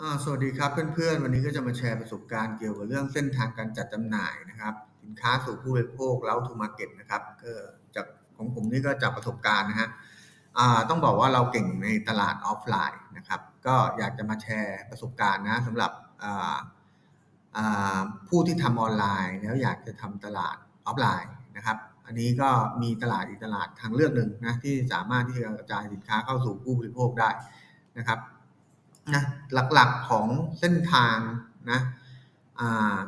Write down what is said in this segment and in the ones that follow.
อ่าสวัสดีครับเพื่อนๆ วันนี้ก็จะมาแชร์ประสบการณ์เกี่ยวกับเรื่องเส้นทางการจัดจำหน่ายนะครับ สินค้าสู่ผู้บริโภคแล้วทูมาร์เก็ตนะครับก็จากของผมนี่ก็จากประสบการณ์นะฮะอ่าต้องบอกว่าเราเก่งในตลาดออฟไลน์นะครับ ก็อยากจะมาแชร์ประสบการณ์นะสำหรับอ่าอ่าผู้ที่ทำออนไลน์ แล้วอยากจะทำตลาดออฟไลน์นะครับ อันนี้ก็มีตลาดอีกตลาดทางเลือกหนึ่งนะที่สามารถที่จะกระจายสินค้าเข้าสู่ผู้บริโภคได้นะครับ นะหลักๆของเส้นทางนะ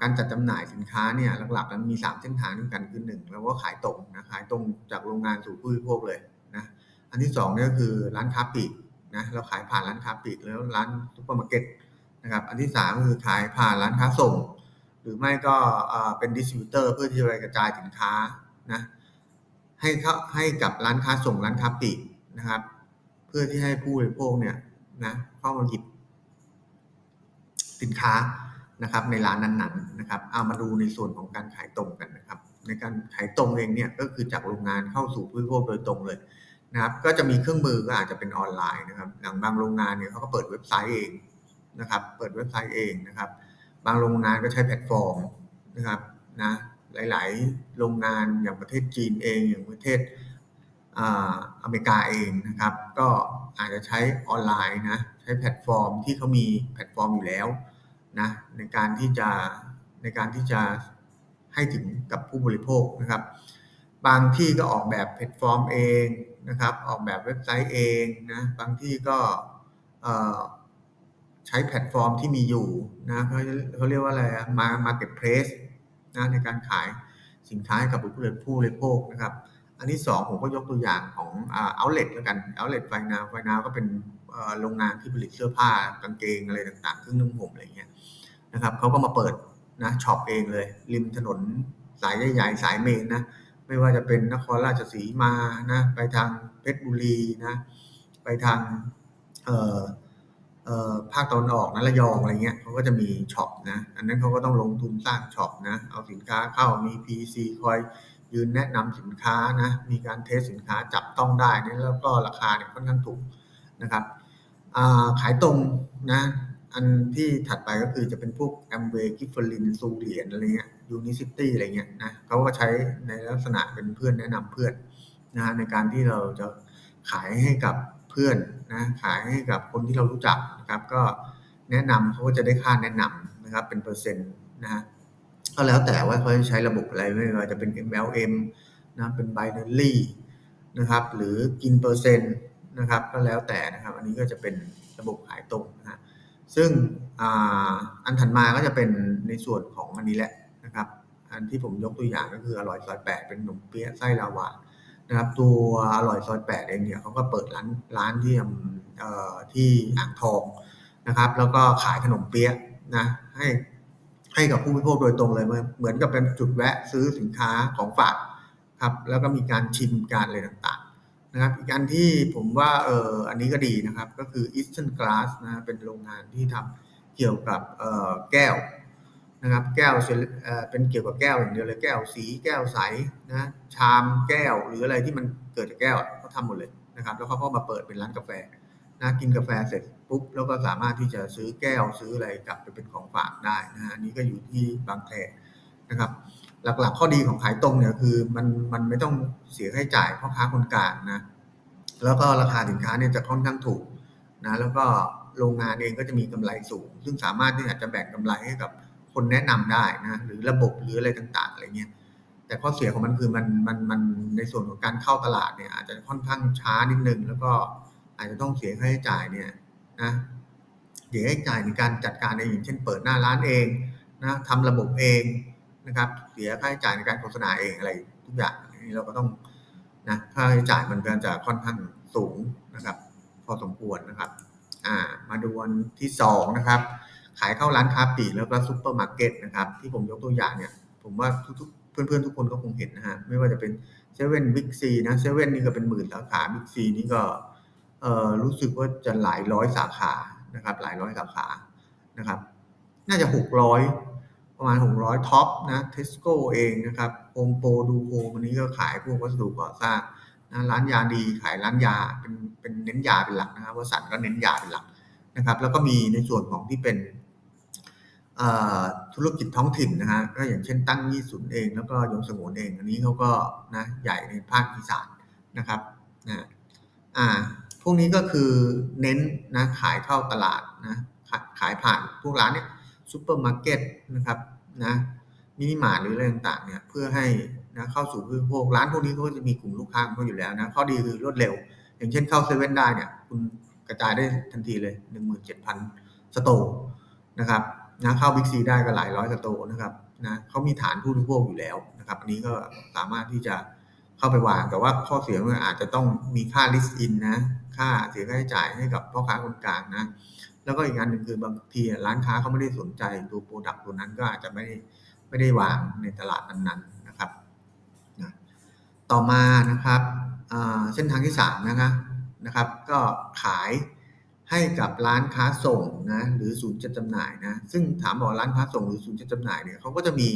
การจัดจำหน่ายสินค้าเนี่ยหลักๆมันมี 3 เส้นทางด้วยกันคือ1เราก็ขายตรงนะขายตรงจากโรงงานสู่ผู้บริโภคเลยนะอันที่2เนี่ยก็คือร้านค้าปลีกนะเราขายผ่านร้านค้าปลีกแล้วร้านซุปเปอร์มาร์เก็ตนะครับอันที่3ก็คือขายผ่านร้านค้าส่ง หรือไม่ก็เป็นดิสติบิวเตอร์เพื่อที่จะกระจายสินค้านะให้เขาให้กับร้านค้าส่งร้านค้าปลีกนะครับ เพื่อที่ให้ผู้บริโภคเนี่ย นะเข้ามาหยิบสินค้านะครับ ในร้านนั้นๆนะครับ เอามาดูในส่วนของการขายตรงกันนะครับ ในการขายตรงเองเนี่ยก็คือจากโรงงานเข้าสู่ผู้บริโภคโดยตรงเลยนะครับ ก็จะมีเครื่องมือก็อาจจะเป็นออนไลน์นะครับอย่างบางโรงงานเนี่ยเขาก็เปิดเว็บไซต์เองนะครับ เปิดเว็บไซต์เองนะครับ บางโรงงานก็ใช้แพลตฟอร์มนะครับนะหลาย ๆ โรงงานอย่างประเทศจีนเองอย่างประเทศ อเมริกาเองนะครับ ก็อาจจะใช้ออนไลน์นะใช้แพลตฟอร์มที่เขามีแพลตฟอร์มอยู่แล้วนะในการที่จะในการที่จะให้ถึงกับผู้บริโภคนะครับ บางที่ก็ออกแบบแพลตฟอร์มเองนะครับ ออกแบบเว็บไซต์เองนะบางที่ก็ใช้แพลตฟอร์มที่มีอยู่นะเขาเขาเรียกว่าอะไรมามาเก็ตเพลสนะในการขายสินค้าให้กับผู้บริโภคนะครับ อันที่2ผมก็ยกตัวอย่างของเอาเล t แล้วกันเอาเล t ไฟนาไฟนาก็เป็นโรงงานที่ผลิตเสื้อผ้ากางเกงอะไรต่างๆเครื่องนุ่งห่มอะไรเงี้ยนะครับเขาก็มาเปิดนะช็อปเองเลย ริมถนนสายใหญ่ๆสายเมนนะไม่ว่าจะเป็นนครราชสีมานะไปทางเพชรบุรีนะไปทางภาคตะวันออกนะระยองอะไรเงี้ยเขาก็จะมีช็อปนะอันนั้นเขาก็ต้องลงทุนสร้างช็อปนะเอาสินค้าเข้ามี PC คอย ยืนแนะนำสินค้านะมีการเทสสินค้าจับต้องได้นะแล้วก็ราคาเนี่ยค่อนข้างถูกนะครับขายตรงนะอันที่ถัดไปก็คือจะเป็นพวกแอมเวย์กิฟเฟอรินซูเรียนอะไรเงี้ยยูนิซิตี้อะไรเงี้ยนะเขาก็ใช้ในลักษณะเป็นเพื่อนแนะนำเพื่อนนะในการที่เราจะขายให้กับเพื่อนนะขายให้กับคนที่เรารู้จักนะครับ ก็แนะนำเขาก็จะได้ค่าแนะนำนะครับเป็นเปอร์เซ็นต์นะฮะ ก็แล้วแต่ว่าเขาจะใช้ระบบอะไรไม่ว่าจะเป็น MLM นะเป็น binary นะครับหรือกินเปอร์เซ็นต์นะครับก็แล้วแต่นะครับอันนี้ก็จะเป็นระบบขายตรงนะฮะซึ่งอันถัดมาก็จะเป็นในส่วนของอันนี้แหละนะครับ อันที่ผมยกตัวอย่างก็คืออร่อยซอยแปดเป็นขนมเปี๊ยะไส้ลาวานะครับตัวอร่อยซอยแปดเองเนี่ยเขาก็เปิดร้านร้านที่ที่อ่างทองนะครับ แล้วก็ขายขนมเปี๊ยะนะให้ ให้กับผู้บริโภคโดยตรงเลย เหมือนกับเป็นจุดแวะซื้อสินค้าของฝากครับแล้วก็มีการชิมการอะไรต่างๆนะครับ อีกอันที่ผมว่าเอออันนี้ก็ดีนะครับ ก็คือ Eastern Glass นะเป็นโรงงานที่ทำเกี่ยวกับเออแก้วนะครับแก้วเป็นเกี่ยวกับแก้วอย่างเดียวเลยแก้วสีแก้วใสนะชามแก้วหรืออะไรที่มันเกิดจากแก้วเขาทำหมดเลยนะครับ แล้วเขาก็มาเปิดเป็นร้านกาแฟนะกินกาแฟเสร็จ ปุ๊บแล้วก็สามารถที่จะซื้อแก้วซื้ออะไรกลับไปเป็นของฝากได้นะฮะอันนี้ก็อยู่ที่บางแคนะครับ หลักๆ ข้อดีของขายตรงเนี่ยคือมันมันไม่ต้องเสียค่าใช้จ่ายพ่อค้าคนกลางนะแล้วก็ราคาสินค้าเนี่ยจะค่อนข้างถูกนะแล้วก็โรงงานเองก็จะมีกำไรสูง ซึ่งสามารถที่อาจจะแบ่งกำไรให้กับคนแนะนำได้นะหรือระบบหรืออะไรต่างๆอะไรเงี้ยแต่ข้อเสียของมันคือมันมันมันในส่วนของการเข้าตลาดเนี่ยอาจจะค่อนข้างช้านิดนึง แล้วก็อาจจะต้องเสียค่าใช้จ่ายเนี่ย นะเสียค่าใช้จ่ายในการจัดการเองอย่างเช่นเปิดหน้าร้านเองนะทำระบบเองนะครับเสียค่าใช้จ่ายในการโฆษณาเองอะไรทุกอย่างนี้เราก็ต้องนะค่าใช้จ่ายมันก็จะค่อนข้างสูงนะครับ พอสมควรนะครับอ่ามาดูวันที่สองนะครับขายเข้าร้านค้าปลีกแล้วก็ซุปเปอร์มาร์เก็ตนะครับที่ผมยกตัวอย่างเนี่ยผมว่าทุกๆเพื่อนๆทุกคนก็คงเห็นนะฮะไม่ว่าจะเป็นเซเว่นบิ๊กซีนะเซเว่นนี่ก็เป็นหมื่นสาขาบิ๊กซีนี่ก็ รู้สึกว่าจะหลายร้อยสาขานะครับ หลายร้อยสาขานะครับ น่าจะหกร้อยประมาณหกร้อยท็อปนะเทสโก้เองนะครับโฮมโปรดูโฮมวันนี้ก็ขายพวกวัสดุก่อสร้างนะร้านยาดีขายร้านยาเป็นเป็นเน้นยาเป็นหลักนะครับบริษัทก็เน้นยาเป็นหลักนะครับ แล้วก็มีในส่วนของที่เป็นธุรกิจท้องถิ่นนะฮะก็อย่างเช่นตั้งยี่สุนเอง แล้วก็ยงสงวนเอง อันนี้เขาก็นะใหญ่ในภาคอีสานนะครับนะอ่า พวกนี้ก็คือเน้นนะขายเข้าตลาดนะขายผ่านพวกร้านเนี้ยซูเปอร์มาร์เก็ตนะครับนะมินิมาร์ทหรืออะไรต่างๆเนี่ยเพื่อให้นะเข้าสู่ผู้บริโภคร้านพวกนี้ก็จะมีกลุ่มลูกค้าเขาอยู่แล้วนะข้อดีคือรวดเร็ว อย่างเช่นเข้าเซเว่นได้เนี่ยคุณกระจายได้ทันทีเลย 17,000 สโตร์นะครับนะเข้าบิ๊กซีได้ก็หลายร้อยสโตร์นะครับนะเขามีฐานผู้บริโภคอยู่แล้วนะครับอันนี้ก็สามารถที่จะเข้าไปวางแต่ว่าข้อเสียมันอาจจะต้องมีค่า list in นะ ค่าเสียค่าใช้จ่ายให้กับพ่อค้าคนกลางนะ แล้วก็อีกอันหนึ่งคือบางทีร้านค้าเขาไม่ได้สนใจตัวโปรดักต์ตัวนั้นก็อาจจะไม่ได้ไม่ได้วางในตลาดนั้นๆนะครับนะต่อมานะครับเส้นทางที่3นะครับนะครับ ก็ขายให้กับร้านค้าส่งนะหรือศูนย์จัดจำหน่ายนะซึ่งถามบอกร้านค้าส่งหรือศูนย์จัดจำหน่ายเนี่ยเขาก็จะมี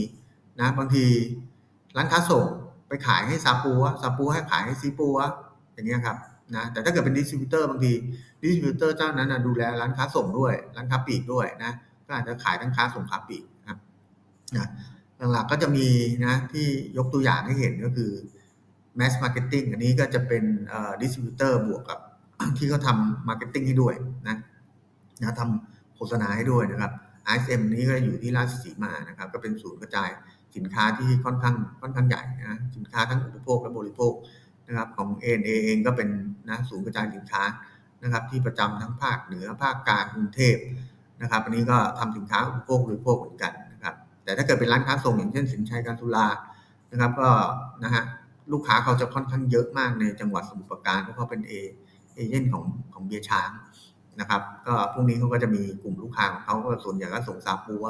นะบางทีร้านค้าส่งไปขายให้ซาปูวซาปูให้ขายให้ซีปูวอย่างเงี้ยครับ นะแต่ถ้าเกิดเป็นดิสติบิวเตอร์บางทีดิสติบิวเตอร์เจ้านั้นนะดูแลร้านค้าส่งด้วย ร้านค้าปลีกด้วยนะก็อาจจะขายทั้งค้าส่งค้าปลีกครับนะหลักๆก็จะมีนะที่ยกตัวอย่างให้เห็นก็คือ mass marketing อันนี้ก็จะเป็นดิสติบิวเตอร์บวกกับที่เขาทำมาร์เก็ตติ้งให้ด้วยนะนะทำโฆษณาให้ด้วยนะครับ ISM นี้ก็อยู่ที่ราชสีมานะครับ ก็เป็นศูนย์กระจายสินค้าที่ค่อนข้างค่อนข้างใหญ่นะสินค้าทั้งอุปโภคและบริโภค นะครับของ ANA เองก็เป็นนะศูนย์กระจายสินค้านะครับที่ประจำทั้งภาคเหนือภาคกลางกรุงเทพนะครับอันนี้ก็ทำสินค้าอุปโภคบริโภคเหมือนกันนะครับแต่ถ้าเกิดเป็นร้านค้าส่งอย่างเช่น สินชัยการสุรานะครับก็นะฮะลูกค้าเขาจะค่อนข้างเยอะมากในจังหวัดสมุทรปราการเพราะเขาเป็น A เอเจนต์ของของเบียร์ช้างนะครับก็พวกนี้เขาก็จะมีกลุ่มลูกค้าของเขาก็ส่วนใหญ่ก็ส่งซาปัว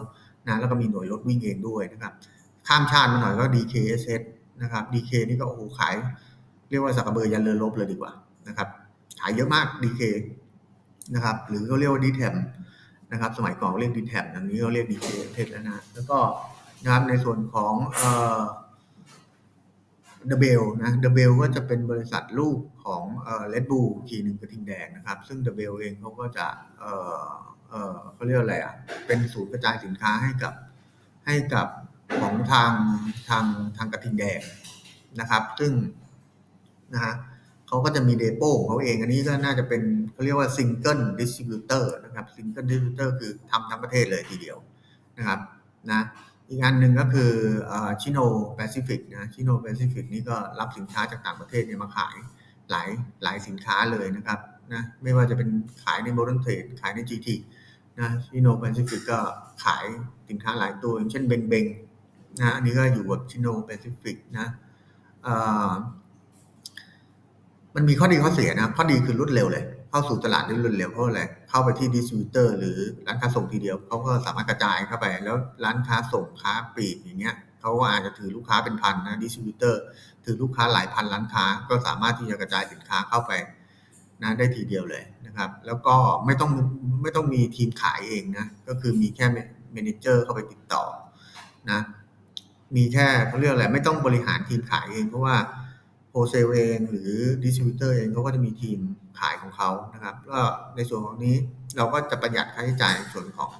นะแล้วก็มีหน่วยรถวิ่งเองด้วยนะครับข้ามชาติมาหน่อยก็ DKSS นะครับ DK นี่ก็โอ้โหขาย เรียกว่าสักเบอร์ยันเรือลบเลยดีกว่านะครับขายเยอะมาก DK นะครับหรือเขาเรียกว่า d t แทนะครับสมัยก่อนเรียก d t แทอันนี้เขาเรียก DK เทสแล้วนะแล้วก็นะครับในส่วนของเอ่อเดเบลนะเดอะเบลก็จะเป็นบริษัทลูกของเอ่อเลดบูทีหนึ่งกระทิงแดงนะครับ ซึ่งเดอะเบลเองเขาก็จะเอ่อเอ่อเขาเรียกอะไรอะเป็นศูนย์กระจายสินค้าให้กับให้กับของทางทางทางกระทิงแดงนะครับ ซึ่ง นะฮะเขาก็จะมีเดโปของเขาเอง อันนี้ก็น่าจะเป็นเขาเรียกว่าซิงเกิลดิสติบิวเตอร์นะครับซิงเกิลดิสติบิวเตอร์คือทำทั้งประเทศเลยทีเดียวนะครับนะอีกอันหนึ่งก็คือชิโนแปซิฟิกนะชิโนแปซิฟิกนี่ก็รับสินค้าจากต่างประเทศเนี่ยมาขายหลายหลายสินค้าเลยนะครับนะไม่ว่าจะเป็นขายในโมเดิร์นเทรดขายใน GT นะชิโนแปซิฟิกก็ขายสินค้าหลายตัวอย่างเช่นเบงเบงนะอันนี้ก็อยู่กับชิโนแปซิฟิกนะ มันมีข้อดีข้อเสียนะข้อดีคือรวดเร็วเลย เข้าสู่ตลาดได้รวดเร็วเพราะอะไรเข้าไปที่ดิสติบิวเตอร์หรือร้านค้าส่งทีเดียวเขาก็สามารถกระจายเข้าไป แล้วร้านค้าส่งค้าปลีกอย่างเงี้ยเขาก็อาจจะถือลูกค้าเป็นพันนะดิสติบิวเตอร์ถือลูกค้าหลายพันร้านค้าก็สามารถที่จะกระจายสินค้าเข้าไปนะได้ทีเดียวเลยนะครับ แล้วก็ไม่ต้องไม่ต้องมีทีมขายเองนะก็คือมีแค่เมนเจอร์เข้าไปติดต่อนะมีแค่เขาเรียกอะไรไม่ต้องบริหารทีมขายเองเพราะว่า โฮเซลเองหรือดิสติบิวเตอร์เองเขาก็จะมีทีมขายของเขานะครับก็ในส่วนของนี้เราก็จะประหยัดค่าใช้จ่ายในส่วนของ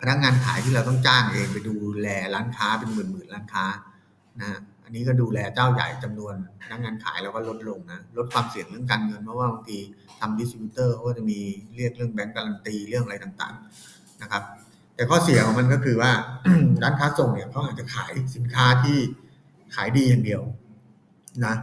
พนักงานขายที่เราต้องจ้างเองไปดูแลร้านค้าเป็นหมื่นหมื่นร้านค้านะอันนี้ก็ดูแลเจ้าใหญ่จำนวนพนักงานขายเราก็ลดลงนะลดความเสี่ยงเรื่องการเงินเพราะว่าบางทีทำดิสติบิวเตอร์เขาก็จะมีเรียกเรื่องแบงก์การันตีเรื่องอะไรต่างๆนะครับ แต่ข้อเสียของมันก็คือว่าร้านค้าส่งเนี่ยเขาอาจจะขายสินค้าที่ขายดีอย่างเดียว นะ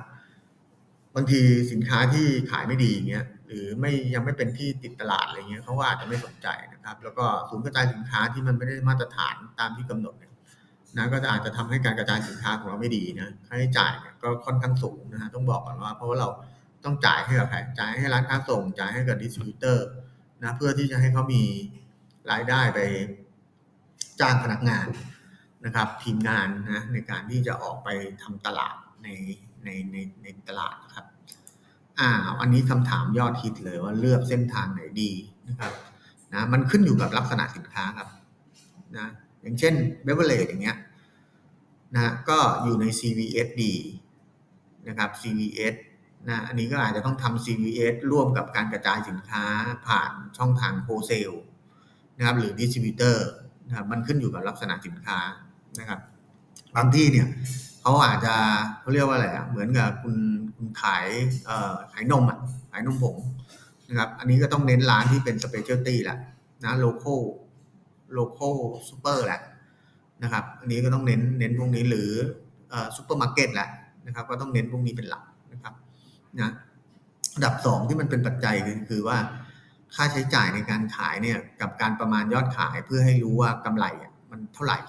บางทีสินค้าที่ขายไม่ดีอย่างเงี้ยหรือไม่ยังไม่เป็นที่ติดตลาดอะไรเงี้ยเขาว่าอาจจะไม่สนใจนะครับ แล้วก็ศูนย์กระจายสินค้าที่มันไม่ได้มาตรฐานตามที่กำหนดเนี่ยนะก็จะอาจจะทำให้การกระจายสินค้าของเราไม่ดีนะค่าใช้จ่ายเนี่ยก็ค่อนข้างสูงนะฮะต้องบอกก่อนว่า เพราะว่าเราต้องจ่ายให้กับใครจ่ายให้ร้านค้าส่งจ่ายให้กับดิสติบิวเตอร์นะเพื่อที่จะให้เขามีรายได้ไปจ้างพนักงานนะครับ ทีมงานนะในการที่จะออกไปทำตลาดใน ในในในตลาดนะครับ อ่า อันนี้คำถามยอดฮิตเลยว่าเลือกเส้นทางไหนดีนะครับนะมันขึ้นอยู่กับลักษณะสินค้าครับนะอย่างเช่นเบเวอร์เลอย่างเงี้ยนะก็อยู่ใน CVSD นะครับ CVS นะอันนี้ก็อาจจะต้องทำ CVS ร่วมกับการกระจายสินค้าผ่านช่องทางโ l เซลนะครับหรือดิสติบิวเตอร์นะครับมันขึ้นอยู่กับลักษณะสินค้านะครับ บางที่เนี่ย เขาอาจจะเขาเรียกว่าอะไรอะเหมือนกับคุณคุณขายเอ่อขายนมอะขายนมผงนะครับ อันนี้ก็ต้องเน้นร้านที่เป็นสเปเชียลตี้แหละนะโลโก้โลโก้ซูเปอร์แหละนะครับ อันนี้ก็ต้องเน้นเน้นพวกนี้หรือเอ่อซูเปอร์มาร์เก็ตแหละนะครับ ก็ต้องเน้นพวกนี้เป็นหลักนะครับนะอันดับสองที่มันเป็นปัจจัยคือคือว่าค่าใช้จ่ายในการขายเนี่ยกับการประมาณยอดขายเพื่อให้รู้ว่ากำไรอะมันเท่าไหร่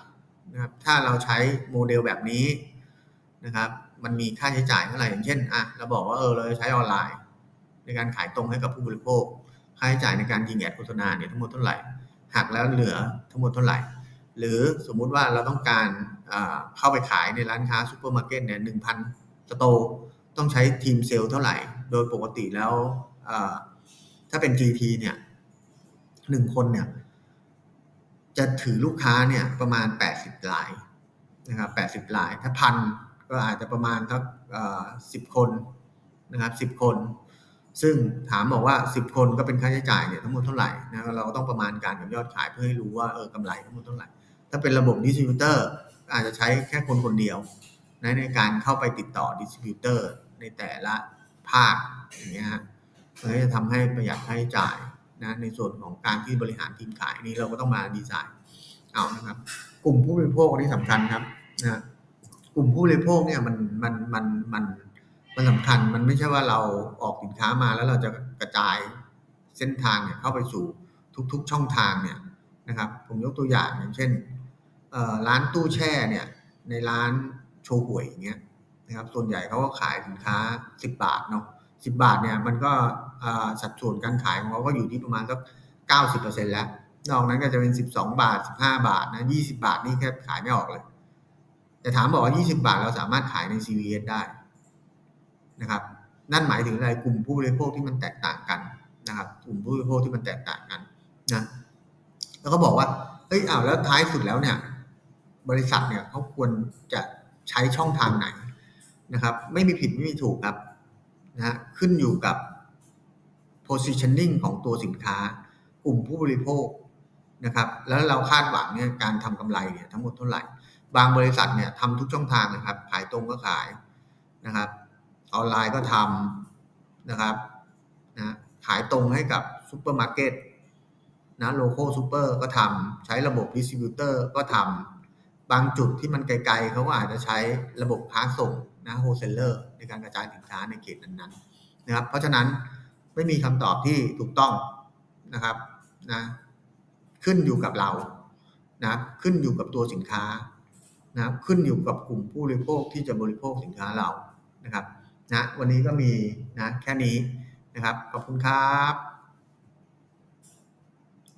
นะครับถ้าเราใช้โมเดลแบบนี้ นะครับ มันมีค่าใช้จ่ายเท่าไหร่อย่างเช่นอะเราบอกว่าเออเราจะใช้ออนไลน์ ในการขายตรงให้กับผู้บริโภค ค่าใช้จ่ายในการยิงแอดโฆษณาเนี่ยทั้งหมดเท่าไหร่หักแล้วเหลือทั้งหมดเท่าไหร่ หรือสมมุติว่าเราต้องการเข้าไปขายในร้านค้าซูเปอร์มาร์เก็ตเนี่ยหนึ่งพันสโตต้องใช้ทีมเซลล์เท่าไหร่ โดยปกติแล้วถ้าเป็น GP เนี่ยหนึ่งคนเนี่ยจะถือลูกค้าเนี่ยประมาณ 80รายนะครับ80ราย ถ้าพัน ก็อาจจะประมาณสักสิบคนนะครับสิบคน ซึ่งถามบอกว่า 10 คนก็เป็นค่าใช้จ่ายเนี่ยทั้งหมดเท่าไหร่นะเราก็ต้องประมาณการกับยอดขายเพื่อให้รู้ว่าเออกำไรทั้งหมดเท่าไหร่ ถ้าเป็นระบบดิสติบิวเตอร์อาจจะใช้แค่คนคนเดียวนะในการเข้าไปติดต่อดิสติบิวเตอร์ในแต่ละภาคอย่างเงี้ยฮะมันก็จะทำให้ประหยัดค่าใช้จ่ายนะในส่วนของการที่บริหารทีมขายนี้เราก็ต้องมาดีไซน์เอานะครับ กลุ่มผู้บริโภคที่สำคัญครับนะ กลุ่มผู้บริโภคเนี่ยมันมันมันมันมันสำคัญมันไม่ใช่ว่าเราออกสินค้ามาแล้วเราจะกระจายเส้นทางเนี่ยเข้าไปสู่ทุก ๆ ช่องทางเนี่ยนะครับ ผมยกตัวอย่างอย่างเช่นร้านตู้แช่เนี่ยในร้านโชว์หวยอย่างเงี้ยนะครับส่วนใหญ่เขาก็ขายสินค้า 10 บาทเนาะ10 บาทเนี่ยมันก็สัดส่วนการขายของเขาก็อยู่ที่ประมาณสัก90%แล้ว นอกนั้นก็จะเป็น 12 บาท 15 บาทนะ20 บาทนี่แค่ขายไม่ออกเลย แต่ถามบอกว่า 20 บาทเราสามารถขายใน CVS ได้นะครับ นั่นหมายถึงอะไรกลุ่มผู้บริโภคที่มันแตกต่างกันนะครับ กลุ่มผู้บริโภคที่มันแตกต่างกันนะแล้วก็บอกว่าเฮ้ยอ้าวแล้วท้ายสุดแล้วเนี่ย บริษัทเนี่ยเขาควรจะใช้ช่องทางไหนนะครับ ไม่มีผิดไม่มีถูกครับนะฮะขึ้นอยู่กับ positioning ของตัวสินค้า กลุ่มผู้บริโภคนะครับ แล้วเราคาดหวังเนี่ยการทำกำไรเนี่ยทั้งหมดเท่าไหร่ บางบริษัทเนี่ยทำทุกช่องทางนะครับ ขายตรงก็ขายนะครับ ออนไลน์ก็ทำนะครับนะขายตรงให้กับซูเปอร์มาร์เก็ตนะโลโก้ซูเปอร์ก็ทำใช้ระบบดิสติบิวเตอร์ก็ทำบางจุดที่มันไกลๆเขาก็อาจจะใช้ระบบค้าส่งนะโฮเซลเลอร์ในการกระจายสินค้าในเขตนั้นๆนะครับ เพราะฉะนั้นไม่มีคำตอบที่ถูกต้องนะครับนะขึ้นอยู่กับเรานะขึ้นอยู่กับตัวสินค้า นะขึ้นอยู่กับกลุ่มผู้บริโภคที่จะบริโภคสินค้าเรานะครับนะวันนี้ก็มีนะแค่นี้นะครับขอบคุณครับ